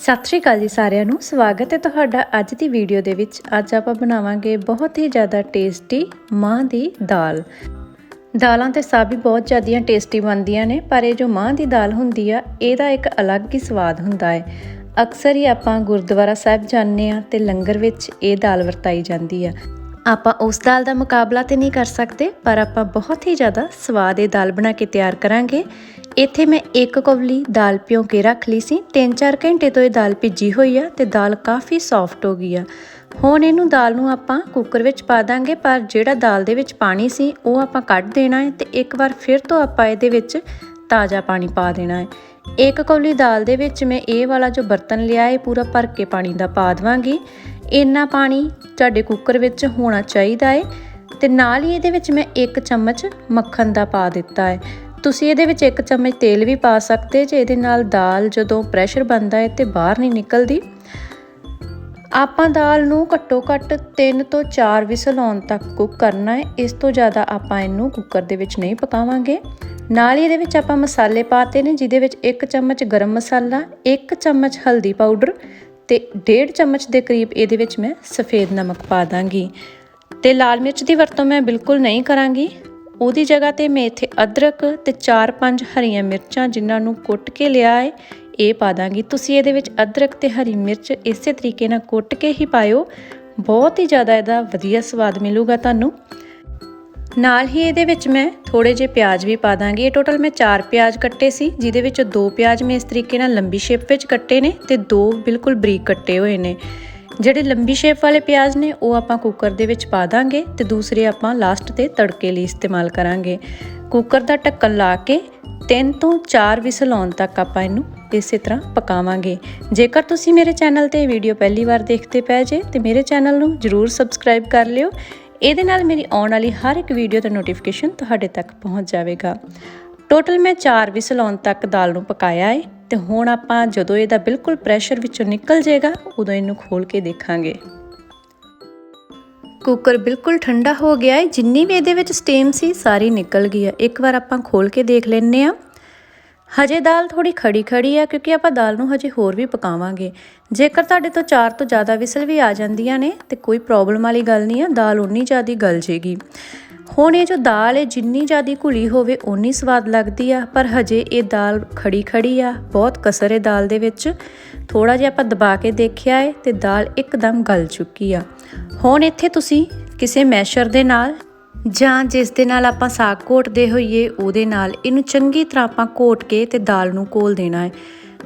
ਸਤਿ ਸ਼੍ਰੀ ਅਕਾਲ ਜੀ ਸਾਰਿਆਂ ਨੂੰ। ਸਵਾਗਤ ਹੈ ਤੁਹਾਡਾ ਅੱਜ ਦੀ ਵੀਡੀਓ ਦੇ ਵਿੱਚ। ਅੱਜ ਆਪਾਂ ਬਣਾਵਾਂਗੇ ਬਹੁਤ ਹੀ ਜ਼ਿਆਦਾ ਟੇਸਟੀ ਮਾਂ ਦੀ ਦਾਲ। ਦਾਲਾਂ ਤੇ ਸਭ ਹੀ ਬਹੁਤ ਜ਼ਿਆਦੀਆਂ ਟੇਸਟੀ ਬਣਦੀਆਂ ਨੇ, ਪਰ ਇਹ ਜੋ ਮਾਂ ਦੀ ਦਾਲ ਹੁੰਦੀ ਆ, ਇਹਦਾ ਇੱਕ ਅਲੱਗ ਹੀ ਸਵਾਦ ਹੁੰਦਾ ਹੈ। ਅਕਸਰ ਹੀ ਆਪਾਂ ਗੁਰਦੁਆਰਾ ਸਾਹਿਬ ਜਾਂਦੇ ਆ ਤੇ ਲੰਗਰ ਵਿੱਚ ਇਹ ਦਾਲ ਵਰਤਾਈ ਜਾਂਦੀ ਆ। ਆਪਾਂ ਉਸ ਦਾਲ ਦਾ ਮੁਕਾਬਲਾ ਤੇ ਨਹੀਂ ਕਰ ਸਕਦੇ, ਪਰ ਆਪਾਂ ਬਹੁਤ ਹੀ ਜ਼ਿਆਦਾ ਸਵਾਦ ਇਹ ਦਾਲ ਬਣਾ ਕੇ ਤਿਆਰ ਕਰਾਂਗੇ। ਇੱਥੇ ਮੈਂ ਇੱਕ ਕਵਲੀ ਦਾਲ ਭਿਓ ਕੇ ਰੱਖ ਲਈ ਸੀ। 3-4 ਘੰਟੇ ਤੋਂ ਇਹ ਦਾਲ ਭਿੱਜੀ ਹੋਈ ਆ ਤੇ ਦਾਲ ਕਾਫੀ ਸੌਫਟ ਹੋ ਗਈ ਆ। ਹੁਣ ਇਹਨੂੰ ਦਾਲ ਨੂੰ ਆਪਾਂ ਕੁੱਕਰ ਵਿੱਚ ਪਾ ਦਾਂਗੇ, ਪਰ ਜਿਹੜਾ ਦਾਲ ਦੇ ਵਿੱਚ ਪਾਣੀ ਸੀ, ਉਹ ਆਪਾਂ ਕੱਢ ਦੇਣਾ ਹੈ ਤੇ ਇੱਕ ਵਾਰ ਫਿਰ ਤੋਂ ਆਪਾਂ ਇਹਦੇ ਵਿੱਚ ਤਾਜ਼ਾ ਪਾਣੀ ਪਾ ਦੇਣਾ ਹੈ। ਇੱਕ ਕੌਲੀ ਦਾਲ ਦੇ ਵਿੱਚ ਮੈਂ ਇਹ ਵਾਲਾ ਜੋ ਬਰਤਨ ਲਿਆ ਹੈ ਪੂਰਾ ਭਰ ਕੇ ਪਾਣੀ ਦਾ ਪਾ ਦਵਾਂਗੀ। ਇੰਨਾ ਪਾਣੀ ਤੁਹਾਡੇ ਕੁੱਕਰ ਵਿੱਚ ਹੋਣਾ ਚਾਹੀਦਾ ਹੈ ਤੇ ਨਾਲ ਹੀ ਇਹਦੇ ਵਿੱਚ ਮੈਂ ਇੱਕ ਚਮਚ ਮੱਖਣ ਦਾ ਪਾ ਦਿੱਤਾ ਹੈ। ਤੁਸੀਂ ਇਹਦੇ ਵਿੱਚ ਇੱਕ ਚਮਚ ਤੇਲ ਵੀ ਪਾ ਸਕਦੇ ਜੇ ਇਹਦੇ ਨਾਲ ਦਾਲ ਜਦੋਂ ਪ੍ਰੈਸ਼ਰ ਬਣਦਾ ਹੈ ਤੇ ਬਾਹਰ ਨਹੀਂ ਨਿਕਲਦੀ। ਆਪਾਂ ਦਾਲ ਨੂੰ ਘੱਟੋ ਘੱਟ 3 ਤੋਂ 4 ਵਿਸਲ ਆਉਣ ਤੱਕ ਕੁੱਕ ਕਰਨਾ ਹੈ। ਇਸ ਤੋਂ ਜ਼ਿਆਦਾ ਆਪਾਂ ਇਹਨੂੰ ਕੁੱਕਰ ਦੇ ਵਿੱਚ ਨਹੀਂ ਪਕਾਵਾਂਗੇ। ਨਾਲ ਹੀ ਇਹਦੇ ਵਿੱਚ ਆਪਾਂ ਮਸਾਲੇ ਪਾਤੇ ਨੇ, ਜਿਹਦੇ ਵਿੱਚ 1 ਚਮਚ ਗਰਮ ਮਸਾਲਾ 1 ਚਮਚ ਹਲਦੀ ਪਾਊਡਰ ਤੇ 1.5 ਚਮਚ ਦੇ ਕਰੀਬ ਇਹਦੇ ਵਿੱਚ ਮੈਂ ਸਫੇਦ ਨਮਕ ਪਾ ਦਾਂਗੀ। ਤੇ ਲਾਲ ਮਿਰਚ ਦੀ ਵਰਤੋਂ ਮੈਂ ਬਿਲਕੁਲ ਨਹੀਂ ਕਰਾਂਗੀ। ਉਹਦੀ ਜਗ੍ਹਾ ਤੇ ਮੈਂ ਇੱਥੇ ਅਦਰਕ ਤੇ 4-5 ਹਰੀਆਂ ਮਿਰਚਾਂ ਜਿਨ੍ਹਾਂ ਨੂੰ ਕੁੱਟ ਕੇ ਲਿਆ ਹੈ ਇਹ ਪਾ ਦਾਂਗੀ। ਤੁਸੀਂ ਇਹਦੇ ਵਿੱਚ ਅਦਰਕ ਤੇ ਹਰੀ ਮਿਰਚ ਇਸੇ ਤਰੀਕੇ ਨਾਲ ਕੁੱਟ ਕੇ ਹੀ ਪਾਇਓ। ਬਹੁਤ ਹੀ ਜ਼ਿਆਦਾ ਇਹਦਾ ਵਧੀਆ ਸਵਾਦ ਮਿਲੂਗਾ ਤੁਹਾਨੂੰ। ਨਾਲ ਹੀ ਇਹਦੇ ਵਿੱਚ ਮੈਂ ਥੋੜੇ ਜਿਹੇ ਪਿਆਜ਼ ਵੀ ਪਾ ਦਾਂਗੀ। ਇਹ ਟੋਟਲ ਮੈਂ 4 ਪਿਆਜ਼ ਕੱਟੇ ਸੀ, ਜਿਹਦੇ ਵਿੱਚ ਦੋ ਪਿਆਜ਼ ਮੈਂ ਇਸ ਤਰੀਕੇ ਨਾਲ ਲੰਬੀ ਸ਼ੇਪ ਵਿੱਚ ਕੱਟੇ ਨੇ ਤੇ ਦੋ ਬਿਲਕੁਲ ਬਰੀਕ ਕੱਟੇ ਹੋਏ ਨੇ। ਜਿਹੜੇ ਲੰਬੀ ਸ਼ੇਪ ਵਾਲੇ ਪਿਆਜ਼ ਨੇ, ਉਹ ਆਪਾਂ ਕੁੱਕਰ ਦੇ ਵਿੱਚ ਪਾ ਦਾਂਗੇ ਤੇ ਦੂਸਰੇ ਆਪਾਂ ਲਾਸਟ ਤੇ ਤੜਕੇ ਲਈ ਇਸਤੇਮਾਲ ਕਰਾਂਗੇ। ਕੁੱਕਰ ਦਾ ਢੱਕਣ ਲਾ ਕੇ 3 ਤੋਂ 4 ਵਿਸਲ ਆਉਣ ਤੱਕ ਆਪਾਂ ਇਹਨੂੰ ਇਸੇ ਤਰ੍ਹਾਂ ਪਕਾਵਾਂਗੇ। ਜੇਕਰ ਤੁਸੀਂ ਮੇਰੇ ਚੈਨਲ ਤੇ ਵੀਡੀਓ ਪਹਿਲੀ ਵਾਰ ਦੇਖਦੇ ਪਏ ਜੇ, ਤੇ ਮੇਰੇ ਚੈਨਲ ਨੂੰ ਜਰੂਰ ਸਬਸਕ੍ਰਾਈਬ ਕਰ ਲਿਓ। ਇਹਦੇ ਨਾਲ ਮੇਰੀ ਆਉਣ ਵਾਲੀ ਹਰ ਇੱਕ ਵੀਡੀਓ ਦਾ ਨੋਟੀਫਿਕੇਸ਼ਨ ਤੁਹਾਡੇ ਤੱਕ ਪਹੁੰਚ ਜਾਵੇਗਾ। ਟੋਟਲ ਮੈਂ 4 ਵਿਸਲ ਆਉਣ ਤੱਕ ਦਾਲ ਨੂੰ ਪਕਾਇਆ ਹੈ ਤੇ ਹੁਣ ਆਪਾਂ ਜਦੋਂ ਇਹਦਾ ਬਿਲਕੁਲ ਪ੍ਰੈਸ਼ਰ ਵਿੱਚੋਂ ਨਿਕਲ ਜਾਏਗਾ, ਉਦੋਂ ਇਹਨੂੰ ਖੋਲ ਕੇ ਦੇਖਾਂਗੇ। ਕੁੱਕਰ ਬਿਲਕੁਲ ਠੰਡਾ ਹੋ ਗਿਆ ਹੈ। ਜਿੰਨੀ ਵੀ ਇਹਦੇ ਵਿੱਚ ਸਟੀਮ ਸੀ, ਸਾਰੀ ਨਿਕਲ ਗਈ ਹੈ। ਇੱਕ ਵਾਰ ਆਪਾਂ ਖੋਲ ਕੇ ਦੇਖ ਲੈਂਦੇ ਆ ਹਜੇ ਦਾਲ ਥੋੜੀ ਖੜੀ ਖੜੀ ਆ ਕਿਉਂਕਿ ਆਪਾਂ ਦਾਲ ਨੂੰ ਹਜੇ ਹੋਰ ਵੀ ਪਕਾਵਾਂਗੇ। ਜੇਕਰ ਤੁਹਾਡੇ ਤੋਂ ਚਾਰ ਤੋਂ ਜ਼ਿਆਦਾ ਵਿਸਲ ਵੀ ਆ ਜਾਂਦੀਆਂ ਨੇ, ਤੇ ਕੋਈ ਪ੍ਰੋਬਲਮ ਵਾਲੀ ਗੱਲ ਨਹੀਂ ਆ ਦਾਲ ਉਨੀ ਜ਼ਿਆਦੀ ਗਲ ਜੇਗੀ। ਹੁਣ ਇਹ ਜੋ ਦਾਲ ਹੈ ਜਿੰਨੀ ਜ਼ਿਆਦਾ ਘੁਲੀ ਹੋਵੇ, ਓਨੀ ਸਵਾਦ ਲੱਗਦੀ ਆ, ਪਰ ਹਜੇ ਇਹ ਦਾਲ ਖੜੀ ਖੜੀ ਆ, ਬਹੁਤ ਕਸਰ ਹੈ ਦਾਲ ਦੇ ਵਿੱਚ। ਥੋੜਾ ਜਿਹਾ ਆਪਾਂ ਦਬਾ ਕੇ ਦੇਖਿਆ ਹੈ ਤੇ ਦਾਲ ਇੱਕਦਮ ਗਲ ਚੁੱਕੀ ਆ। ਹੁਣ ਇੱਥੇ ਤੁਸੀਂ ਕਿਸੇ ਮੈਸ਼ਰ ਦੇ ਨਾਲ ਜਾਂ ਜਿਸ ਦੇ ਨਾਲ ਆਪਾਂ ਸਾਗ ਘੋਟਦੇ ਹੋਈਏ, ਉਹਦੇ ਨਾਲ ਇਹਨੂੰ ਚੰਗੀ ਤਰ੍ਹਾਂ ਆਪਾਂ ਘੋਟ ਕੇ ਤੇ ਦਾਲ ਨੂੰ ਕੋਲ ਦੇਣਾ ਹੈ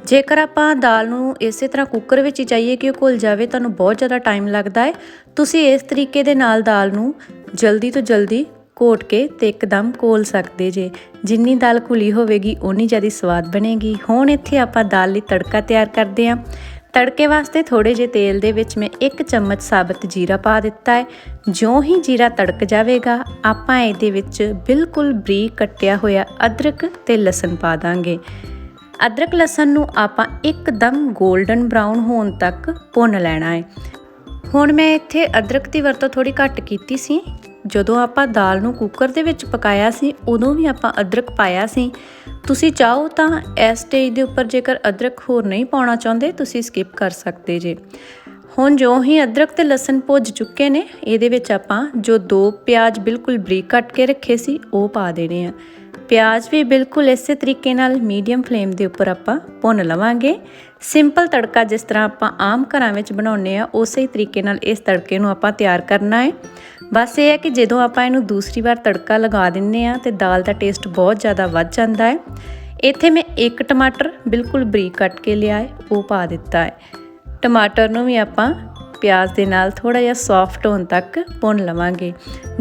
ਜੇਕਰ ਆਪਾਂ ਦਾਲ ਨੂੰ ਇਸੇ ਤਰ੍ਹਾਂ ਕੁੱਕਰ ਵਿੱਚ ਹੀ ਚਾਹੀਏ ਕਿ ਉਹ ਘੁਲ ਜਾਵੇ, ਤੁਹਾਨੂੰ ਬਹੁਤ ਜ਼ਿਆਦਾ ਟਾਈਮ ਲੱਗਦਾ ਹੈ। ਤੁਸੀਂ ਇਸ ਤਰੀਕੇ ਦੇ ਨਾਲ ਦਾਲ ਨੂੰ ਜਲਦੀ ਤੋਂ ਜਲਦੀ ਘੋਟ ਕੇ ਤੇ ਇੱਕਦਮ ਕੋਲ ਸਕਦੇ ਜੇ। ਜਿੰਨੀ ਦਾਲ ਘੁਲੀ ਹੋਵੇਗੀ, ਓਨੀ ਜ਼ਿਆਦਾ ਸਵਾਦ ਬਣੇਗੀ। ਹੁਣ ਇੱਥੇ ਆਪਾਂ ਦਾਲ ਲਈ ਤੜਕਾ ਤਿਆਰ ਕਰਦੇ ਹਾਂ। ਤੜਕੇ ਵਾਸਤੇ ਥੋੜੇ ਜਿਹੇ ਤੇਲ ਦੇ ਵਿੱਚ ਮੈਂ 1 ਚਮਚ ਸਾਬਤ ਜੀਰਾ ਪਾ ਦਿੱਤਾ ਹੈ। ਜਿਉਂ ਹੀ ਜੀਰਾ ਤੜਕ ਜਾਵੇਗਾ, ਆਪਾਂ ਇਹਦੇ ਵਿੱਚ ਬਿਲਕੁਲ ਬਰੀਕ ਕੱਟਿਆ ਹੋਇਆ ਅਦਰਕ ਤੇ ਲਸਣ ਪਾ ਦਾਂਗੇ। ਅਦਰਕ ਲਸਣ ਨੂੰ ਆਪਾਂ ਇੱਕਦਮ 골ਡਨ ਬ੍ਰਾਊਨ ਹੋਣ ਤੱਕ ਭੁੰਨ ਲੈਣਾ ਹੈ। ਹੁਣ ਮੈਂ ਇੱਥੇ ਅਦਰਕ ਦੀ ਵਰਤੋਂ ਥੋੜੀ ਘੱਟ ਕੀਤੀ ਸੀ। ਜਦੋਂ ਆਪਾਂ ਦਾਲ ਨੂੰ ਕੁੱਕਰ ਦੇ ਵਿੱਚ ਪਕਾਇਆ ਸੀ, ਉਦੋਂ ਵੀ ਆਪਾਂ ਅਦਰਕ ਪਾਇਆ ਸੀ। ਤੁਸੀਂ ਚਾਹੋ ਤਾਂ ਇਸ ਸਟੇਜ ਦੇ ਉੱਪਰ ਜੇਕਰ ਅਦਰਕ ਹੋਰ ਨਹੀਂ ਪਾਉਣਾ ਚਾਹੁੰਦੇ, ਤੁਸੀਂ ਸਕਿਪ ਕਰ ਸਕਦੇ ਜੇ। ਹੁਣ ਜੋ ਹੀ ਅਦਰਕ ਤੇ ਲਸਣ ਭੁੱਜ ਚੁੱਕੇ ਨੇ, ਇਹਦੇ ਵਿੱਚ ਆਪਾਂ ਜੋ ਦੋ ਪਿਆਜ਼ ਬਿਲਕੁਲ ਬਰੀਕ ਕੱਟ ਕੇ ਰੱਖੇ ਸੀ, ਉਹ ਪਾ ਦੇਣੇ ਆ। ਪਿਆਜ਼ ਵੀ ਬਿਲਕੁਲ ਇਸੇ ਤਰੀਕੇ ਨਾਲ ਮੀਡੀਅਮ ਫਲੇਮ ਦੇ ਉੱਪਰ ਆਪਾਂ ਭੁੰਨ ਲਵਾਂਗੇ। ਸਿੰਪਲ ਤੜਕਾ ਜਿਸ ਤਰ੍ਹਾਂ ਆਪਾਂ ਆਮ ਘਰਾਂ ਵਿੱਚ ਬਣਾਉਂਦੇ ਆ ਉਸੇ ਹੀ ਤਰੀਕੇ ਨਾਲ ਇਸ ਤੜਕੇ ਨੂੰ ਆਪਾਂ ਤਿਆਰ ਕਰਨਾ ਹੈ। ਬਸ ਇਹ ਹੈ ਕਿ ਜਦੋਂ ਆਪਾਂ ਇਹਨੂੰ ਦੂਸਰੀ ਵਾਰ ਤੜਕਾ ਲਗਾ ਦਿੰਨੇ ਆ ਤੇ ਦਾਲ ਦਾ ਟੇਸਟ ਬਹੁਤ ਜ਼ਿਆਦਾ ਵੱਧ ਜਾਂਦਾ ਹੈ। ਇੱਥੇ ਮੈਂ ਇੱਕ ਟਮਾਟਰ ਬਿਲਕੁਲ ਬਰੀਕ ਕੱਟ ਕੇ ਲਿਆ ਹੈ, ਉਹ ਪਾ ਦਿੱਤਾ ਹੈ। ਟਮਾਟਰ ਨੂੰ ਵੀ ਆਪਾਂ ਪਿਆਜ਼ ਦੇ ਨਾਲ ਥੋੜਾ ਜਿਹਾ ਸੌਫਟ ਹੋਣ ਤੱਕ ਭੁੰਨ ਲਵਾਂਗੇ।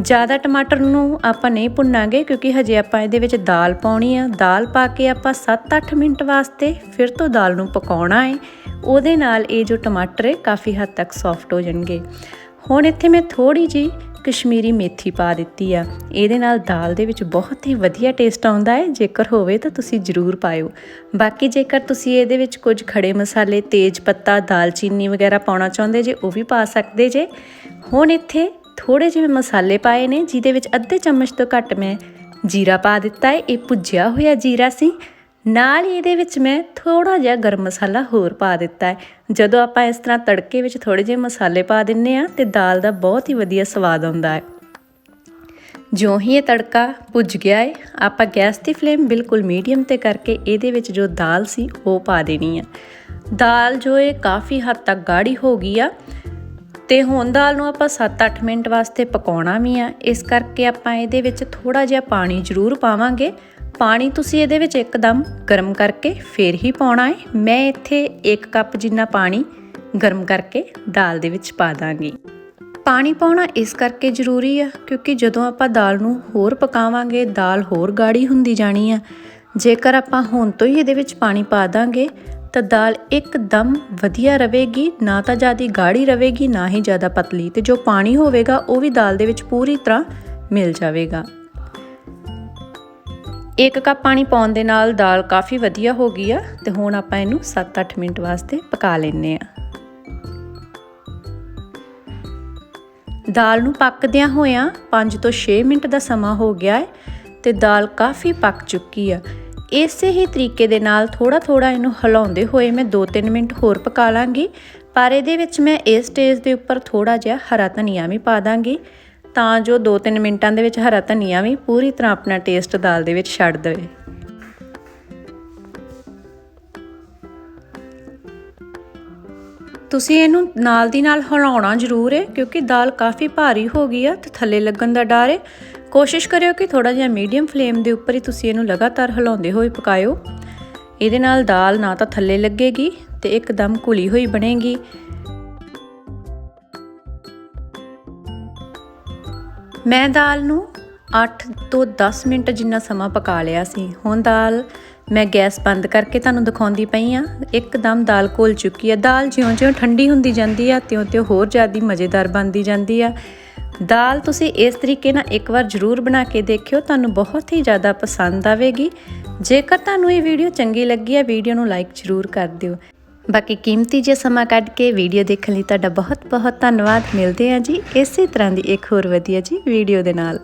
ਜ਼ਿਆਦਾ ਟਮਾਟਰ ਨੂੰ ਆਪਾਂ ਨਹੀਂ ਭੁੰਨਾਂਗੇ ਕਿਉਂਕਿ ਹਜੇ ਆਪਾਂ ਇਹਦੇ ਵਿੱਚ ਦਾਲ ਪਾਉਣੀ ਆ। ਦਾਲ ਪਾ ਕੇ ਆਪਾਂ 7-8 ਮਿੰਟ ਵਾਸਤੇ ਫਿਰ ਤੋਂ ਦਾਲ ਨੂੰ ਪਕਾਉਣਾ ਹੈ ਉਹਦੇ ਨਾਲ ਇਹ ਜੋ ਟਮਾਟਰ ਹੈ ਕਾਫੀ ਹੱਦ ਤੱਕ ਸੌਫਟ ਹੋ ਜਾਣਗੇ। ਹੁਣ ਇੱਥੇ ਮੈਂ ਥੋੜੀ ਜੀ ਕਸ਼ਮੀਰੀ ਮੇਥੀ ਪਾ ਦਿੱਤੀ ਆ। ਇਹਦੇ ਨਾਲ ਦਾਲ ਦੇ ਵਿੱਚ ਬਹੁਤ ਹੀ ਵਧੀਆ ਟੇਸਟ ਆਉਂਦਾ ਹੈ। ਜੇਕਰ ਹੋਵੇ ਤਾਂ ਤੁਸੀਂ ਜ਼ਰੂਰ ਪਾਇਓ। ਬਾਕੀ ਜੇਕਰ ਤੁਸੀਂ ਇਹਦੇ ਵਿੱਚ ਕੁਝ ਖੜੇ ਮਸਾਲੇ, ਤੇਜ ਪੱਤਾ ਦਾਲਚੀਨੀ ਵਗੈਰਾ ਪਾਉਣਾ ਚਾਹੁੰਦੇ ਜੇ, ਉਹ ਵੀ ਪਾ ਸਕਦੇ ਜੇ। ਹੁਣ ਇੱਥੇ ਥੋੜੇ ਜਿਹੇ ਮਸਾਲੇ ਪਾਏ ਨੇ, ਜਿਹਦੇ ਵਿੱਚ ਅੱਧੇ ਚਮਚ ਤੋਂ ਘੱਟ ਮੈਂ ਜੀਰਾ ਪਾ ਦਿੱਤਾ ਹੈ। ਇਹ ਭੁੱਜਿਆ ਹੋਇਆ ਜੀਰਾ ਸੀ। ਨਾਲ ਹੀ ਇਹਦੇ ਵਿੱਚ ਮੈਂ ਥੋੜਾ ਜਿਹਾ ਗਰਮ ਮਸਾਲਾ ਹੋਰ ਪਾ ਦਿੱਤਾ ਹੈ। ਜਦੋਂ ਆਪਾਂ ਇਸ ਤਰ੍ਹਾਂ ਤੜਕੇ ਵਿੱਚ ਥੋੜੇ ਜਿਹੇ ਮਸਾਲੇ ਪਾ ਦਿੰਨੇ ਆ ਤੇ ਦਾਲ ਦਾ ਬਹੁਤ ਹੀ ਵਧੀਆ ਸਵਾਦ ਆਉਂਦਾ ਹੈ। ਜਿਉਂ ਹੀ ਇਹ ਤੜਕਾ ਭੁੱਜ ਗਿਆ ਹੈ, ਆਪਾਂ ਗੈਸ ਦੀ ਫਲੇਮ ਬਿਲਕੁਲ ਮੀਡੀਅਮ ਤੇ ਕਰਕੇ ਇਹਦੇ ਵਿੱਚ ਜੋ ਦਾਲ ਸੀ ਉਹ ਪਾ ਦੇਣੀ ਹੈ। ਦਾਲ ਜੋ ਇਹ ਕਾਫੀ ਹੱਦ ਤੱਕ ਗਾੜੀ ਹੋ ਗਈ ਆ ਤੇ ਹੁਣ ਦਾਲ ਨੂੰ ਆਪਾਂ 7-8 ਮਿੰਟ ਵਾਸਤੇ ਪਕਾਉਣਾ ਵੀ ਆ। ਇਸ ਕਰਕੇ ਆਪਾਂ ਇਹਦੇ ਵਿੱਚ ਥੋੜਾ ਜਿਹਾ ਪਾਣੀ ਜ਼ਰੂਰ ਪਾਵਾਂਗੇ। ਪਾਣੀ ਤੁਸੀਂ ਇਹਦੇ ਵਿੱਚ ਇੱਕਦਮ ਗਰਮ ਕਰਕੇ ਫੇਰ ਹੀ ਪਾਉਣਾ ਹੈ। ਮੈਂ ਇੱਥੇ 1 ਕੱਪ ਜਿੰਨਾ ਪਾਣੀ ਗਰਮ ਕਰਕੇ ਦਾਲ ਦੇ ਵਿੱਚ ਪਾ ਦਾਂਗੀ। ਪਾਣੀ ਪਾਉਣਾ ਇਸ ਕਰਕੇ ਜ਼ਰੂਰੀ ਆ ਕਿਉਂਕਿ ਜਦੋਂ ਆਪਾਂ ਦਾਲ ਨੂੰ ਹੋਰ ਪਕਾਵਾਂਗੇ, ਦਾਲ ਹੋਰ ਗਾੜੀ ਹੁੰਦੀ ਜਾਣੀ ਆ। ਜੇਕਰ ਆਪਾਂ ਹੁਣ ਤੋਂ ਹੀ ਇਹਦੇ ਵਿੱਚ ਪਾਣੀ ਪਾ ਦਾਂਗੇ, ਤਾਂ ਦਾਲ ਇੱਕਦਮ ਵਧੀਆ ਰਵੇਗੀ, ਨਾ ਤਾਂ ਜ਼ਿਆਦਾ ਗਾੜੀ ਰਵੇਗੀ, ਨਾ ਹੀ ਜ਼ਿਆਦਾ ਪਤਲੀ ਤੇ ਜੋ ਪਾਣੀ ਹੋਵੇਗਾ, ਉਹ ਵੀ ਦਾਲ ਦੇ ਵਿੱਚ ਪੂਰੀ ਤਰ੍ਹਾਂ ਮਿਲ ਜਾਵੇਗਾ। ਇੱਕ ਕੱਪ ਪਾਣੀ ਪਾਉਣ ਦੇ ਨਾਲ ਦਾਲ ਕਾਫੀ ਵਧੀਆ ਹੋ ਗਈ ਆ ਤੇ ਹੁਣ ਆਪਾਂ ਇਹਨੂੰ 7-8 ਮਿੰਟ ਵਾਸਤੇ ਪਕਾ ਲੈਨੇ ਆ। ਦਾਲ ਨੂੰ ਪੱਕਦਿਆਂ ਹੋਇਆਂ 5 ਤੋਂ 6 ਮਿੰਟ ਦਾ ਸਮਾਂ ਹੋ ਗਿਆ ਹੈ ਤੇ ਦਾਲ ਕਾਫੀ ਪੱਕ ਚੁੱਕੀ ਆ। ਇਸੇ ਹੀ ਤਰੀਕੇ ਦੇ ਨਾਲ ਥੋੜਾ ਥੋੜਾ ਇਹਨੂੰ ਹਿਲਾਉਂਦੇ ਹੋਏ ਮੈਂ 2-3 ਮਿੰਟ ਹੋਰ ਪਕਾ ਲਾਂਗੀ, ਪਰ ਇਹਦੇ ਵਿੱਚ ਮੈਂ ਇਸ ਸਟੇਜ ਦੇ ਉੱਪਰ ਥੋੜਾ ਜਿਹਾ ਹਰਾ ਧਨੀਆ ਵੀ ਪਾ ਦਾਂਗੀ। ਤਾਂ ਜੋ 2-3 ਮਿੰਟਾਂ ਦੇ ਵਿੱਚ ਹਰਾ ਧਨੀਆ ਵੀ ਪੂਰੀ ਤਰ੍ਹਾਂ ਆਪਣਾ ਟੇਸਟ ਦਾਲ ਦੇ ਵਿੱਚ ਛੱਡ ਦੇਵੇ। ਤੁਸੀਂ ਇਹਨੂੰ ਨਾਲ ਦੀ ਨਾਲ ਹਿਲਾਉਣਾ ਜ਼ਰੂਰ ਹੈ ਕਿਉਂਕਿ ਦਾਲ ਕਾਫੀ ਭਾਰੀ ਹੋ ਗਈ ਆ ਤੇ ਥੱਲੇ ਲੱਗਣ ਦਾ ਡਰ ਹੈ ਕੋਸ਼ਿਸ਼ ਕਰਿਓ ਕਿ ਥੋੜਾ ਜਿਹਾ ਮੀਡੀਅਮ ਫਲੇਮ ਦੇ ਉੱਪਰ ਹੀ ਤੁਸੀਂ ਇਹਨੂੰ ਲਗਾਤਾਰ ਹਿਲਾਉਂਦੇ ਹੋਏ ਪਕਾਇਓ। ਇਹਦੇ ਨਾਲ ਦਾਲ ਨਾ ਤਾਂ ਥੱਲੇ ਲੱਗੇਗੀ ਤੇ ਇੱਕਦਮ ਘੁਲੀ ਹੋਈ ਬਣੇਗੀ। ਮੈਂ ਦਾਲ ਨੂੰ 8 ਤੋਂ 10 ਮਿੰਟ ਜਿੰਨਾ ਸਮਾਂ ਪਕਾ ਲਿਆ ਸੀ। ਹੁਣ ਦਾਲ ਮੈਂ ਗੈਸ ਬੰਦ ਕਰਕੇ ਤੁਹਾਨੂੰ ਦਿਖਾਉਂਦੀ ਪਈ ਆ ਇੱਕਦਮ ਦਾਲ ਘੁਲ ਚੁੱਕੀ ਆ ਦਾਲ ਜਿਉਂ-ਜਿਉਂ ਠੰਡੀ ਹੁੰਦੀ ਜਾਂਦੀ ਆ ਤਿਉਂ-ਤਿਉਂ ਹੋਰ ਜ਼ਿਆਦਾ ਮਜ਼ੇਦਾਰ ਬਣਦੀ ਜਾਂਦੀ ਆ ਦਾਲ ਤੁਸੀਂ ਇਸ ਤਰੀਕੇ ਨਾਲ ਇੱਕ ਵਾਰ ਜ਼ਰੂਰ ਬਣਾ ਕੇ ਦੇਖਿਓ, ਤੁਹਾਨੂੰ ਬਹੁਤ ਹੀ ਜ਼ਿਆਦਾ ਪਸੰਦ ਆਵੇਗੀ। ਜੇਕਰ ਤੁਹਾਨੂੰ ਇਹ ਵੀਡੀਓ ਚੰਗੀ ਲੱਗੀ ਹੈ, ਵੀਡੀਓ ਨੂੰ ਲਾਈਕ ਜ਼ਰੂਰ ਕਰ ਦਿਓ। ਬਾਕੀ ਕੀਮਤੀ ਜੇ ਸਮਾਂ ਕੱਢ ਕੇ ਵੀਡੀਓ ਦੇਖਣ ਲਈ ਤੁਹਾਡਾ ਬਹੁਤ ਬਹੁਤ ਧੰਨਵਾਦ। ਮਿਲਦੇ ਹਾਂ ਜੀ ਇਸੇ ਤਰ੍ਹਾਂ ਦੀ ਇੱਕ ਹੋਰ ਵਧੀਆ ਜੀ ਵੀਡੀਓ ਦੇ ਨਾਲ।